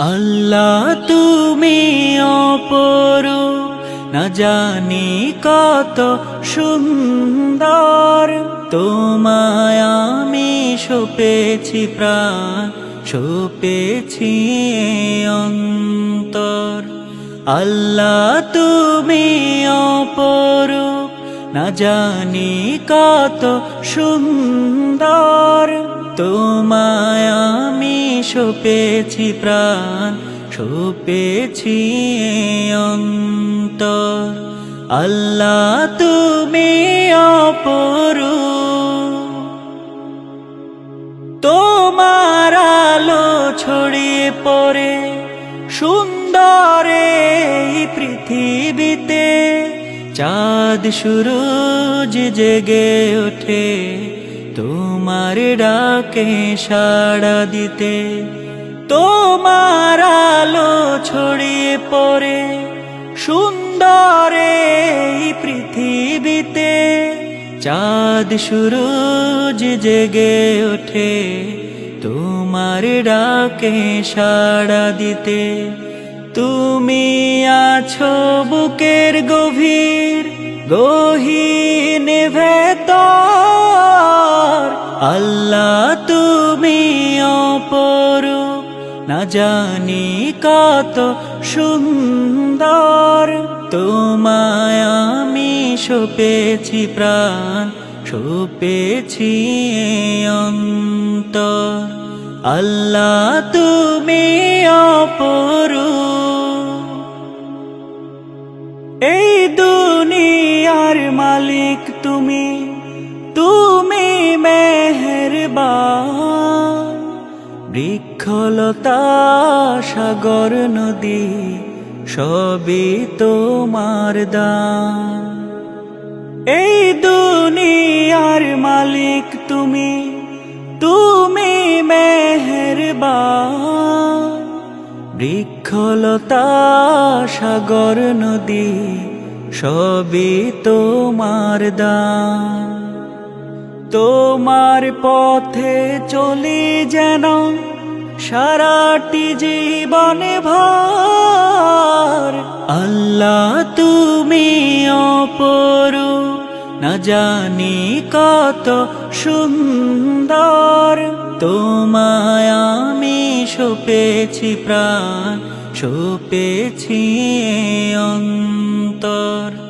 আল্লাহ তুমি অপরু না জানি কত সুন্দর। তোমায় আমি সপেছি প্রাণ, সপেছি অন্তর। আল্লাহ তুমি অপরু না জানি কত সুন্দর। তোমায় সপেছি প্রাণ, সপেছি অন্তর। আল্লাহ, তুমি অপরু তোমার আলো ছড়িয়ে পড়ে সুন্দর পৃথিবীতে। চাঁদ, সুরজ জেগে ওঠে তোমার ডাকে সাড়া দিতে, তোমার আলো ছড়িয়ে পড়ে, সুন্দর এই পৃথিবীতে। চাঁদ, সুরজ জেগে ওঠে, তোমার ডাকে সাড়া দিতে। তুমি আছো বুকের গভীর, গহীন আল্লাহ তুমি অপরু না জানি কত সুন্দর। তোমায় আমি সপেছি প্রাণ, সপেছি অন্তর। আল্লাহ তুমি অপরু এই দুনিয়ার মালিক বৃক্ষলতা সাগর নদী, সবই তোমার দান। এই দুনিয়ার মালিক তুমি তুমি মেহেরবান। বৃক্ষলতা সাগর নদী, সবই তোমার দান। তোমার পথে চলি যেন সারাটি জীবনে ভর। আল্লাহ তুমি অপরু না জানি কত সুন্দর। তোমায় আমি সপেছি প্রাণ, সপেছি অন্তর।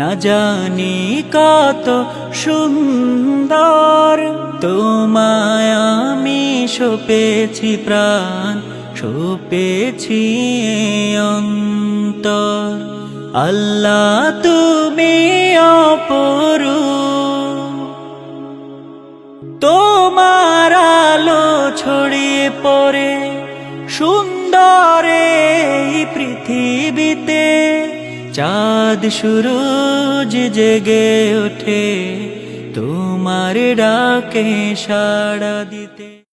না জানি কত সুন্দর। তোমায় আমি সপেছি প্রাণ, সপেছি অন্তর। আল্লাহ তুমি অপরু তোমার আলো ছড়িয়ে পড়ে সুন্দর পৃথিবীতে। চাঁদ সুরজ জেগে ওঠে তোমার ডাকে সাড়া দিতে।